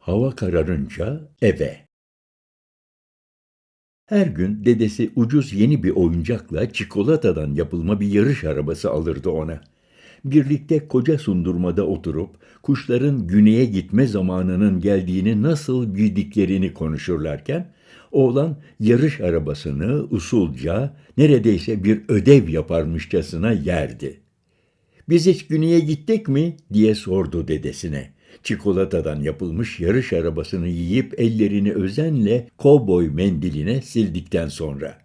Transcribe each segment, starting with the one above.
Hava kararınca eve. Her gün dedesi ucuz yeni bir oyuncakla çikolatadan yapılma bir yarış arabası alırdı ona. Birlikte koca sundurmada oturup kuşların güneye gitme zamanının geldiğini nasıl bildiklerini konuşurlarken oğlan yarış arabasını usulca neredeyse bir ödev yaparmışçasına yerdi. Biz hiç güneye gittik mi diye sordu dedesine. Çikolatadan yapılmış yarış arabasını yiyip ellerini özenle kovboy mendiline sildikten sonra.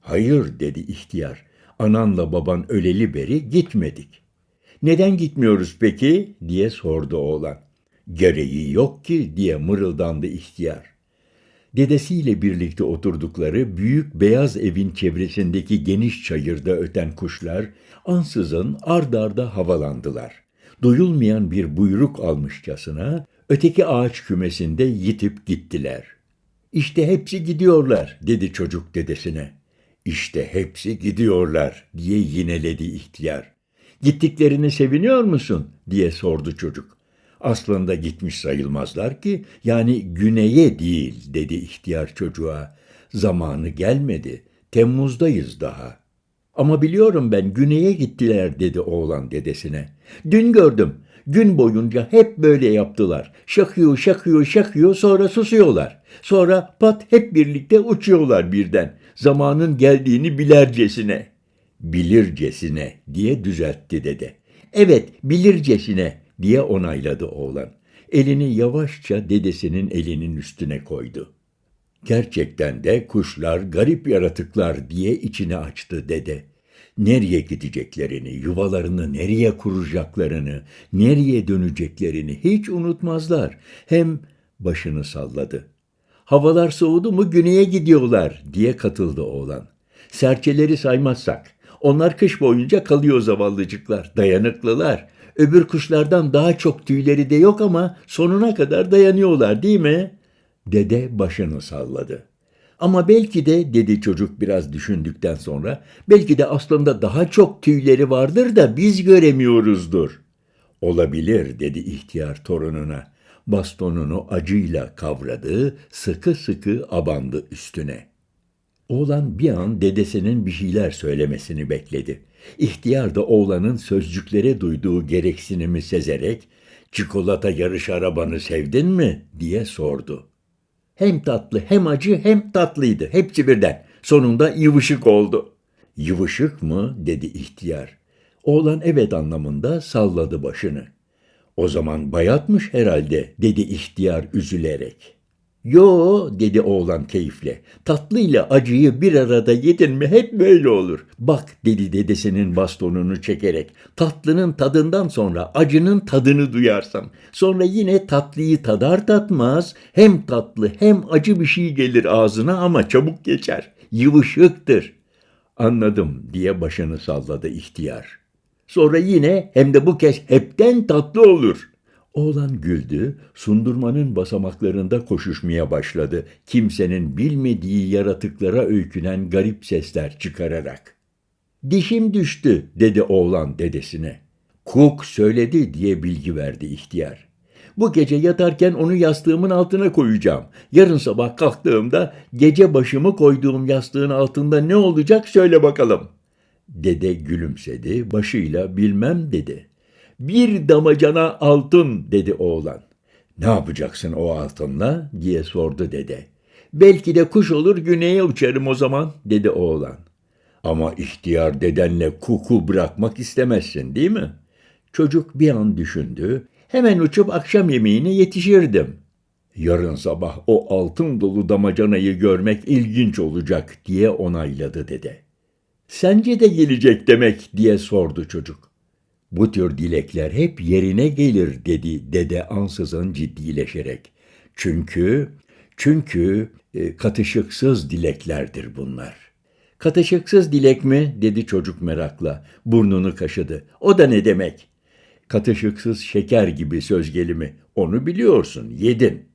Hayır dedi ihtiyar. Ananla baban öleli beri gitmedik. Neden gitmiyoruz peki diye sordu oğlan. Gereği yok ki diye mırıldandı ihtiyar. Dedesiyle birlikte oturdukları büyük beyaz evin çevresindeki geniş çayırda öten kuşlar ansızın ard arda havalandılar. Duyulmayan bir buyruk almışçasına öteki ağaç kümesinde yitip gittiler. İşte hepsi gidiyorlar dedi çocuk dedesine. İşte hepsi gidiyorlar diye yineledi ihtiyar. Gittiklerini seviniyor musun diye sordu çocuk. Aslında gitmiş sayılmazlar ki, yani güneye değil dedi ihtiyar çocuğa. Zamanı gelmedi, Temmuz'dayız daha. Ama biliyorum ben güneye gittiler dedi oğlan dedesine. Dün gördüm, gün boyunca hep böyle yaptılar. Şakıyor, şakıyor, şakıyor, sonra susuyorlar. Sonra pat hep birlikte uçuyorlar birden. Zamanın geldiğini bilercesine. Bilircesine diye düzeltti dede. Evet, bilircesine diye onayladı oğlan. Elini yavaşça dedesinin elinin üstüne koydu. Gerçekten de kuşlar garip yaratıklar diye içini açtı dede. Nereye gideceklerini, yuvalarını nereye kuracaklarını, nereye döneceklerini hiç unutmazlar. Hem başını salladı. Havalar soğudu mu güneye gidiyorlar diye katıldı oğlan. Serçeleri saymazsak. Onlar kış boyunca kalıyor zavallıcıklar, dayanıklılar. Öbür kuşlardan daha çok tüyleri de yok ama sonuna kadar dayanıyorlar değil mi? Dede başını salladı. Ama belki de dedi çocuk biraz düşündükten sonra, belki de aslında daha çok tüyleri vardır da biz göremiyoruzdur. Olabilir dedi ihtiyar torununa. Bastonunu acıyla kavradı, sıkı sıkı abandı üstüne. Oğlan bir an dedesinin bir şeyler söylemesini bekledi. İhtiyar da oğlanın sözcüklere duyduğu gereksinimi sezerek, çikolata yarış arabanı sevdin mi diye sordu. Hem tatlı hem acı hem tatlıydı. Hepsi birden. Sonunda yıvışık oldu. Yıvışık mı? dedi ihtiyar. Oğlan evet anlamında salladı başını. O zaman bayatmış herhalde dedi ihtiyar üzülerek. Yo dedi oğlan keyifle. Tatlı ile acıyı bir arada yedin mi hep böyle olur. Bak dedi dedesinin bastonunu çekerek. Tatlının tadından sonra acının tadını duyarsam. Sonra yine tatlıyı tadar tatmaz hem tatlı hem acı bir şey gelir ağzına ama çabuk geçer. Yıvışıktır. Anladım diye başını salladı ihtiyar. Sonra yine hem de bu kez hepten tatlı olur.'' Oğlan güldü, sundurmanın basamaklarında koşuşmaya başladı. Kimsenin bilmediği yaratıklara öykünen garip sesler çıkararak. Dişim düştü, dedi oğlan dedesine. Kuk söyledi diye bilgi verdi ihtiyar. Bu gece yatarken onu yastığımın altına koyacağım. Yarın sabah kalktığımda gece başımı koyduğum yastığın altında ne olacak söyle bakalım. Dede gülümsedi, başıyla bilmem dedi. Bir damacana altın dedi oğlan. Ne yapacaksın o altınla diye sordu dede. Belki de kuş olur güneye uçarım o zaman dedi oğlan. Ama ihtiyar dedenle kuku bırakmak istemezsin değil mi? Çocuk bir an düşündü. Hemen uçup akşam yemeğine yetişirdim. Yarın sabah o altın dolu damacanayı görmek ilginç olacak diye onayladı dede. Sence de gelecek demek diye sordu çocuk. Bu tür dilekler hep yerine gelir dedi dede ansızın ciddileşerek. Çünkü, çünkü e, katışıksız dileklerdir bunlar. Katışıksız dilek mi? dedi çocuk merakla. Burnunu kaşıdı. O da ne demek? Katışıksız şeker gibi söz gelimi. Onu biliyorsun, yedin.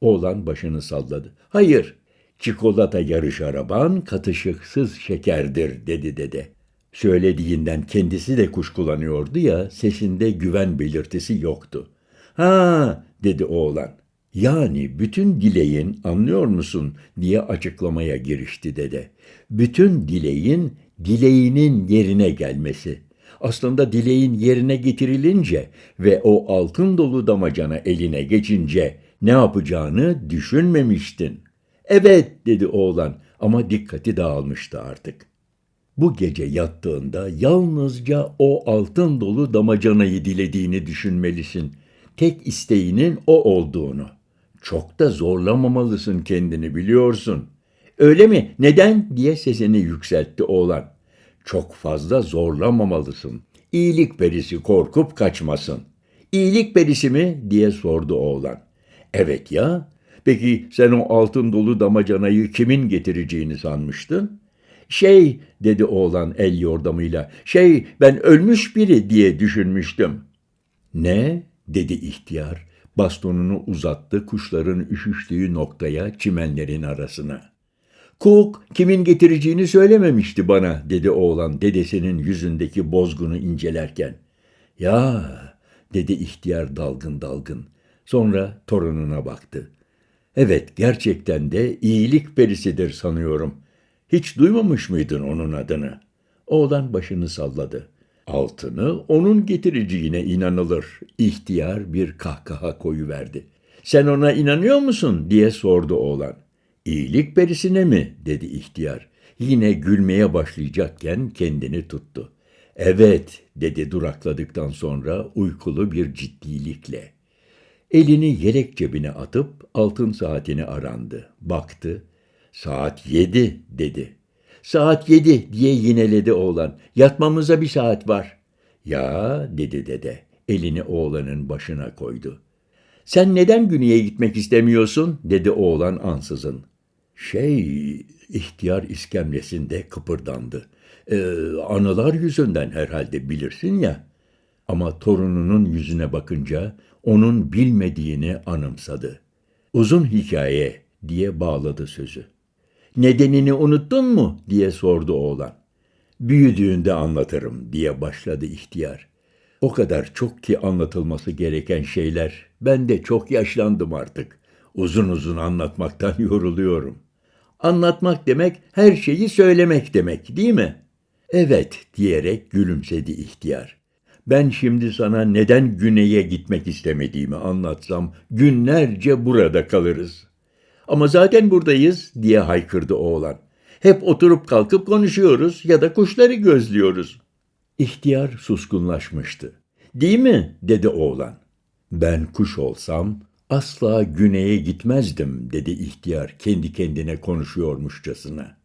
Oğlan başını salladı. Hayır, çikolata yarış araban katışıksız şekerdir dedi dede. Söylediğinden kendisi de kuşkulanıyordu ya, sesinde güven belirtisi yoktu. Ha, dedi oğlan. Yani bütün dileğin anlıyor musun diye açıklamaya girişti dede. Bütün dileğin dileğinin yerine gelmesi. Aslında dileğin yerine getirilince ve o altın dolu damacana eline geçince ne yapacağını düşünmemiştin. Evet dedi oğlan ama dikkati dağılmıştı artık. Bu gece yattığında yalnızca o altın dolu damacanayı dilediğini düşünmelisin. Tek isteğinin o olduğunu. Çok da zorlamamalısın kendini biliyorsun. Öyle mi? Neden? diye sesini yükseltti oğlan. Çok fazla zorlamamalısın. İyilik perisi korkup kaçmasın. İyilik perisi mi? diye sordu oğlan. Evet ya. Peki sen o altın dolu damacanayı kimin getireceğini sanmıştın? Şey dedi oğlan el yordamıyla. Şey ben ölmüş biri diye düşünmüştüm. Ne? dedi ihtiyar. Bastonunu uzattı kuşların üşüştüğü noktaya çimenlerin arasına. Kuk kimin getireceğini söylememişti bana dedi oğlan dedesinin yüzündeki bozgunu incelerken. Ya dedi ihtiyar dalgın dalgın. Sonra torununa baktı. Evet gerçekten de iyilik perisidir sanıyorum. Hiç duymamış mıydın onun adını? Oğlan başını salladı. Altını onun getireceğine inanılır. İhtiyar bir kahkaha koyuverdi. Sen ona inanıyor musun diye sordu oğlan. İyilik perisine mi dedi ihtiyar. Yine gülmeye başlayacakken kendini tuttu. Evet dedi durakladıktan sonra uykulu bir ciddilikle. Elini yelek cebine atıp altın saatini arandı. Baktı. Saat yedi dedi. Saat yedi diye yineledi oğlan. Yatmamıza bir saat var. Ya dedi dede. Elini oğlanın başına koydu. Sen neden güneye gitmek istemiyorsun? dedi oğlan ansızın. Şey, ihtiyar iskemlesinde kıpırdandı. Ee, anılar yüzünden herhalde bilirsin ya. Ama torununun yüzüne bakınca onun bilmediğini anımsadı. Uzun hikaye diye bağladı sözü. Nedenini unuttun mu diye sordu oğlan. Büyüdüğünde anlatırım diye başladı ihtiyar. O kadar çok ki anlatılması gereken şeyler. Ben de çok yaşlandım artık. Uzun uzun anlatmaktan yoruluyorum. Anlatmak demek her şeyi söylemek demek değil mi? Evet diyerek gülümsedi ihtiyar. Ben şimdi sana neden güneye gitmek istemediğimi anlatsam günlerce burada kalırız. Ama zaten buradayız diye haykırdı oğlan. Hep oturup kalkıp konuşuyoruz ya da kuşları gözlüyoruz. İhtiyar suskunlaşmıştı. Değil mi? dedi oğlan. Ben kuş olsam asla güneye gitmezdim dedi ihtiyar kendi kendine konuşuyormuşçasına.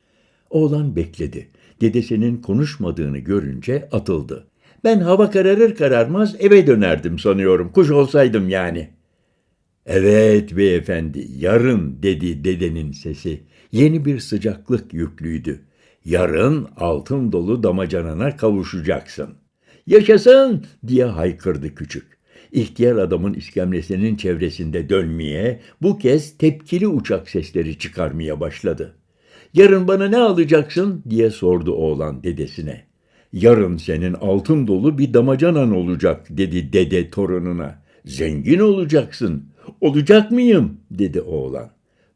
Oğlan bekledi. Dedesinin konuşmadığını görünce atıldı. Ben hava kararır kararmaz eve dönerdim sanıyorum. Kuş olsaydım yani. Evet beyefendi, yarın dedi dedenin sesi. Yeni bir sıcaklık yüklüydü. Yarın altın dolu damacanana kavuşacaksın. Yaşasın diye haykırdı küçük. İhtiyar adamın iskemlesinin çevresinde dönmeye, bu kez tepkili uçak sesleri çıkarmaya başladı. Yarın bana ne alacaksın diye sordu oğlan dedesine. Yarın senin altın dolu bir damacanan olacak dedi dede torununa. Zengin olacaksın. Olacak mıyım dedi oğlan.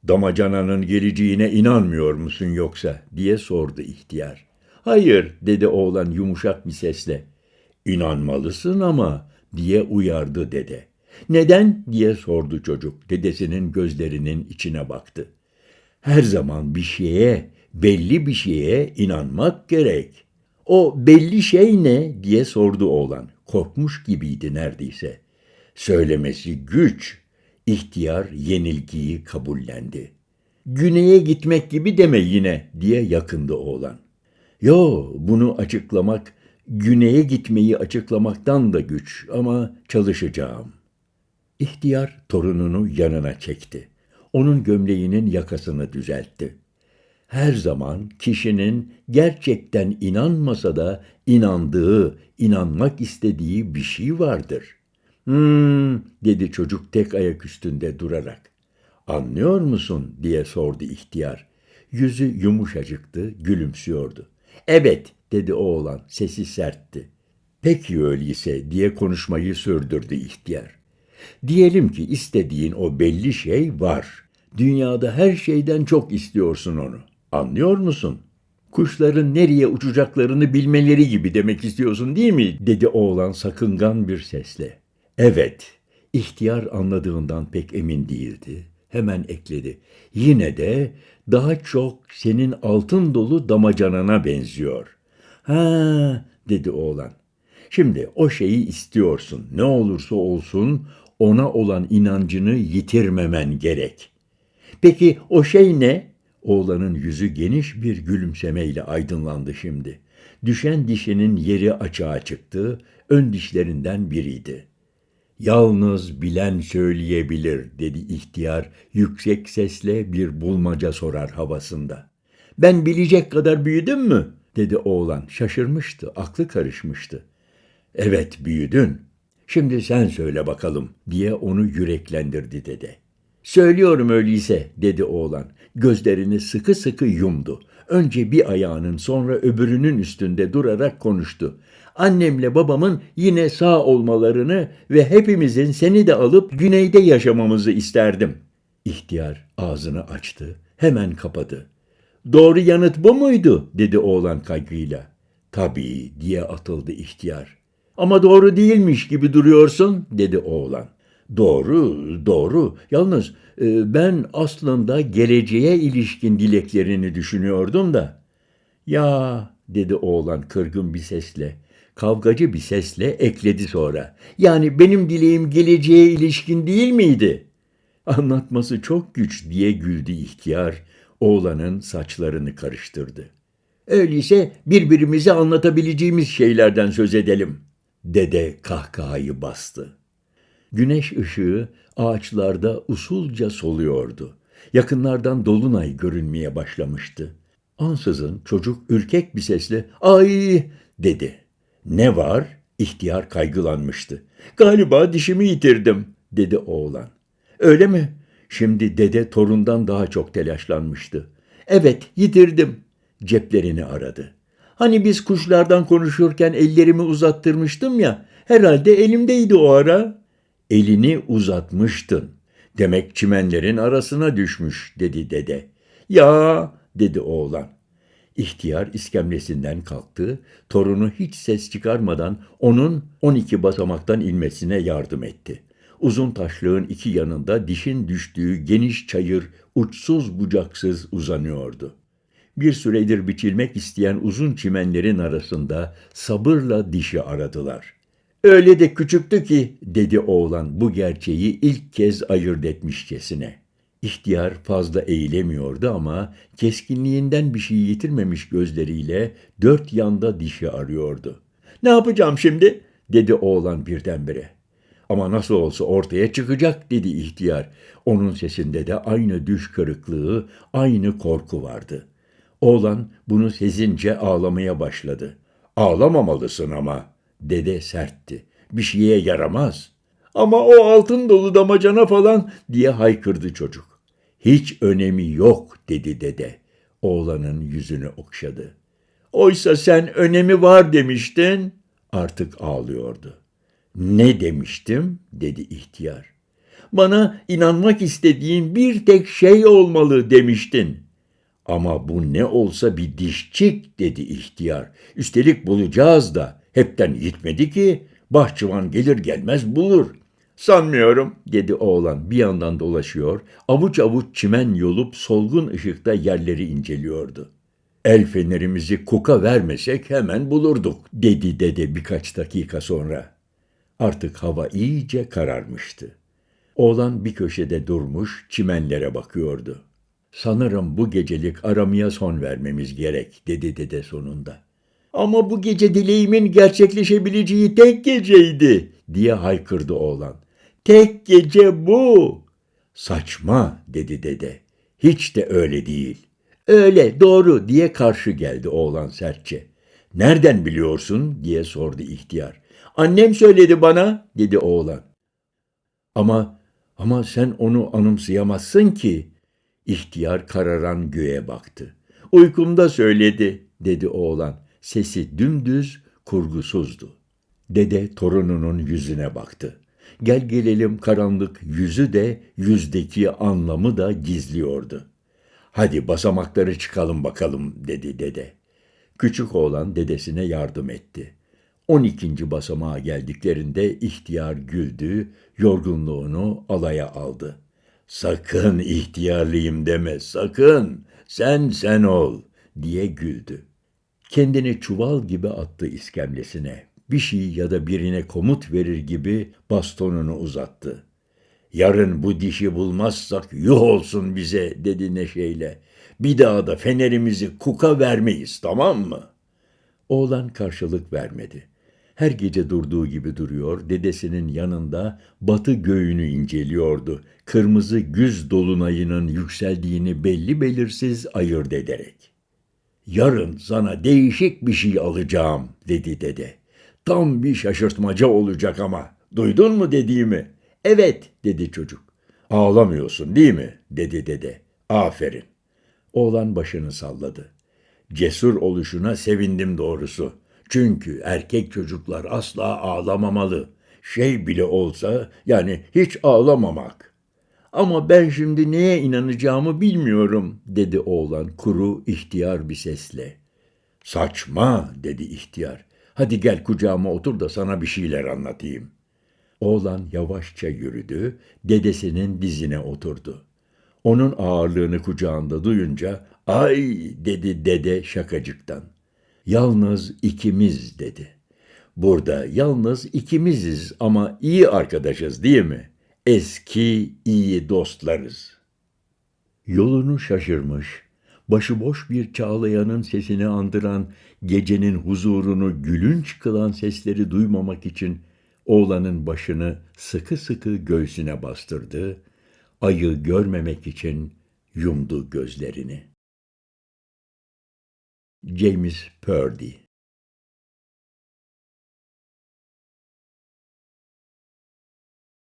Damacananın geleceğine inanmıyor musun yoksa diye sordu ihtiyar. Hayır dedi oğlan yumuşak bir sesle. İnanmalısın ama diye uyardı dede. Neden diye sordu çocuk dedesinin gözlerinin içine baktı. Her zaman bir şeye, belli bir şeye inanmak gerek. O belli şey ne diye sordu oğlan. Korkmuş gibiydi neredeyse. Söylemesi güç. İhtiyar yenilgiyi kabullendi. Güneye gitmek gibi deme yine diye yakındı oğlan. Yo bunu açıklamak, güneye gitmeyi açıklamaktan da güç ama çalışacağım. İhtiyar torununu yanına çekti. Onun gömleğinin yakasını düzeltti. Her zaman kişinin gerçekten inanmasa da inandığı, inanmak istediği bir şey vardır. Hmm, dedi çocuk tek ayak üstünde durarak. Anlıyor musun diye sordu ihtiyar. Yüzü yumuşacıktı, gülümsüyordu. Evet, dedi oğlan, sesi sertti. Peki öyleyse diye konuşmayı sürdürdü ihtiyar. Diyelim ki istediğin o belli şey var. Dünyada her şeyden çok istiyorsun onu. Anlıyor musun? Kuşların nereye uçacaklarını bilmeleri gibi demek istiyorsun değil mi? dedi oğlan sakıngan bir sesle. Evet, ihtiyar anladığından pek emin değildi. Hemen ekledi. Yine de daha çok senin altın dolu damacanana benziyor. Ha, dedi oğlan. Şimdi o şeyi istiyorsun. Ne olursa olsun ona olan inancını yitirmemen gerek. Peki o şey ne? Oğlanın yüzü geniş bir gülümsemeyle aydınlandı şimdi. Düşen dişinin yeri açığa çıktı, ön dişlerinden biriydi. Yalnız bilen söyleyebilir dedi ihtiyar yüksek sesle bir bulmaca sorar havasında. Ben bilecek kadar büyüdüm mü? dedi oğlan şaşırmıştı, aklı karışmıştı. Evet büyüdün. Şimdi sen söyle bakalım diye onu yüreklendirdi dede. Söylüyorum öyleyse dedi oğlan. Gözlerini sıkı sıkı yumdu. Önce bir ayağının sonra öbürünün üstünde durarak konuştu. Annemle babamın yine sağ olmalarını ve hepimizin seni de alıp güneyde yaşamamızı isterdim. İhtiyar ağzını açtı, hemen kapadı. Doğru yanıt bu muydu? dedi oğlan kaygıyla. Tabii diye atıldı ihtiyar. Ama doğru değilmiş gibi duruyorsun dedi oğlan. Doğru, doğru. Yalnız e, ben aslında geleceğe ilişkin dileklerini düşünüyordum da. Ya dedi oğlan kırgın bir sesle. Kavgacı bir sesle ekledi sonra. Yani benim dileğim geleceğe ilişkin değil miydi? Anlatması çok güç diye güldü ihtiyar. Oğlanın saçlarını karıştırdı. Öyleyse birbirimize anlatabileceğimiz şeylerden söz edelim. Dede kahkahayı bastı. Güneş ışığı ağaçlarda usulca soluyordu. Yakınlardan dolunay görünmeye başlamıştı. Ansızın çocuk ürkek bir sesle "Ay!" dedi. "Ne var?" İhtiyar kaygılanmıştı. "Galiba dişimi yitirdim." dedi oğlan. "Öyle mi?" Şimdi dede torundan daha çok telaşlanmıştı. "Evet, yitirdim." Ceplerini aradı. Hani biz kuşlardan konuşurken ellerimi uzattırmıştım ya, herhalde elimdeydi o ara. Elini uzatmıştın. Demek çimenlerin arasına düşmüş, dedi dede. Ya, dedi oğlan. İhtiyar iskemlesinden kalktı, torunu hiç ses çıkarmadan onun 12 basamaktan inmesine yardım etti. Uzun taşlığın iki yanında dişin düştüğü geniş çayır uçsuz bucaksız uzanıyordu. Bir süredir biçilmek isteyen uzun çimenlerin arasında sabırla dişi aradılar. Öyle de küçüktü ki, dedi oğlan bu gerçeği ilk kez ayırt etmişçesine. İhtiyar fazla eğilemiyordu ama keskinliğinden bir şey yitirmemiş gözleriyle dört yanda dişi arıyordu. Ne yapacağım şimdi? dedi oğlan birdenbire. Ama nasıl olsa ortaya çıkacak dedi ihtiyar. Onun sesinde de aynı düş kırıklığı, aynı korku vardı. Oğlan bunu sezince ağlamaya başladı. Ağlamamalısın ama dede sertti. Bir şeye yaramaz. Ama o altın dolu damacana falan diye haykırdı çocuk. Hiç önemi yok dedi dede. Oğlanın yüzünü okşadı. Oysa sen önemi var demiştin. Artık ağlıyordu. Ne demiştim dedi ihtiyar. Bana inanmak istediğin bir tek şey olmalı demiştin. Ama bu ne olsa bir dişçik dedi ihtiyar. Üstelik bulacağız da. Hepten gitmedi ki. Bahçıvan gelir gelmez bulur. Sanmıyorum dedi oğlan bir yandan dolaşıyor. Avuç avuç çimen yolup solgun ışıkta yerleri inceliyordu. El fenerimizi kuka vermesek hemen bulurduk dedi dede birkaç dakika sonra. Artık hava iyice kararmıştı. Oğlan bir köşede durmuş çimenlere bakıyordu. Sanırım bu gecelik aramaya son vermemiz gerek dedi dede sonunda. Ama bu gece dileğimin gerçekleşebileceği tek geceydi diye haykırdı oğlan. Tek gece bu. Saçma dedi dede. Hiç de öyle değil. Öyle doğru diye karşı geldi oğlan sertçe. Nereden biliyorsun diye sordu ihtiyar. Annem söyledi bana dedi oğlan. Ama ama sen onu anımsayamazsın ki. İhtiyar kararan göğe baktı. Uykumda söyledi dedi oğlan. Sesi dümdüz, kurgusuzdu. Dede torununun yüzüne baktı. Gel gelelim karanlık yüzü de yüzdeki anlamı da gizliyordu. Hadi basamakları çıkalım bakalım dedi dede. Küçük oğlan dedesine yardım etti. 12. basamağa geldiklerinde ihtiyar güldü, yorgunluğunu alaya aldı. Sakın ihtiyarlıyım deme, sakın. Sen sen ol diye güldü. Kendini çuval gibi attı iskemlesine. Bir şey ya da birine komut verir gibi bastonunu uzattı. Yarın bu dişi bulmazsak yuh olsun bize dedi neşeyle. Bir daha da fenerimizi kuka vermeyiz tamam mı? Oğlan karşılık vermedi. Her gece durduğu gibi duruyor, dedesinin yanında batı göğünü inceliyordu. Kırmızı güz dolunayının yükseldiğini belli belirsiz ayırt ederek. Yarın sana değişik bir şey alacağım dedi dede. Tam bir şaşırtmaca olacak ama. Duydun mu dediğimi? Evet dedi çocuk. Ağlamıyorsun değil mi? dedi dede. Aferin. Oğlan başını salladı. Cesur oluşuna sevindim doğrusu. Çünkü erkek çocuklar asla ağlamamalı. Şey bile olsa yani hiç ağlamamak. Ama ben şimdi neye inanacağımı bilmiyorum dedi oğlan kuru ihtiyar bir sesle. Saçma dedi ihtiyar. Hadi gel kucağıma otur da sana bir şeyler anlatayım. Oğlan yavaşça yürüdü, dedesinin dizine oturdu. Onun ağırlığını kucağında duyunca ay dedi dede şakacıktan. Yalnız ikimiz dedi. Burada yalnız ikimiziz ama iyi arkadaşız değil mi? Eski iyi dostlarız. Yolunu şaşırmış, başıboş bir çağlayanın sesini andıran, gecenin huzurunu gülünç kılan sesleri duymamak için oğlanın başını sıkı sıkı göğsüne bastırdı, ayı görmemek için yumdu gözlerini. James Purdy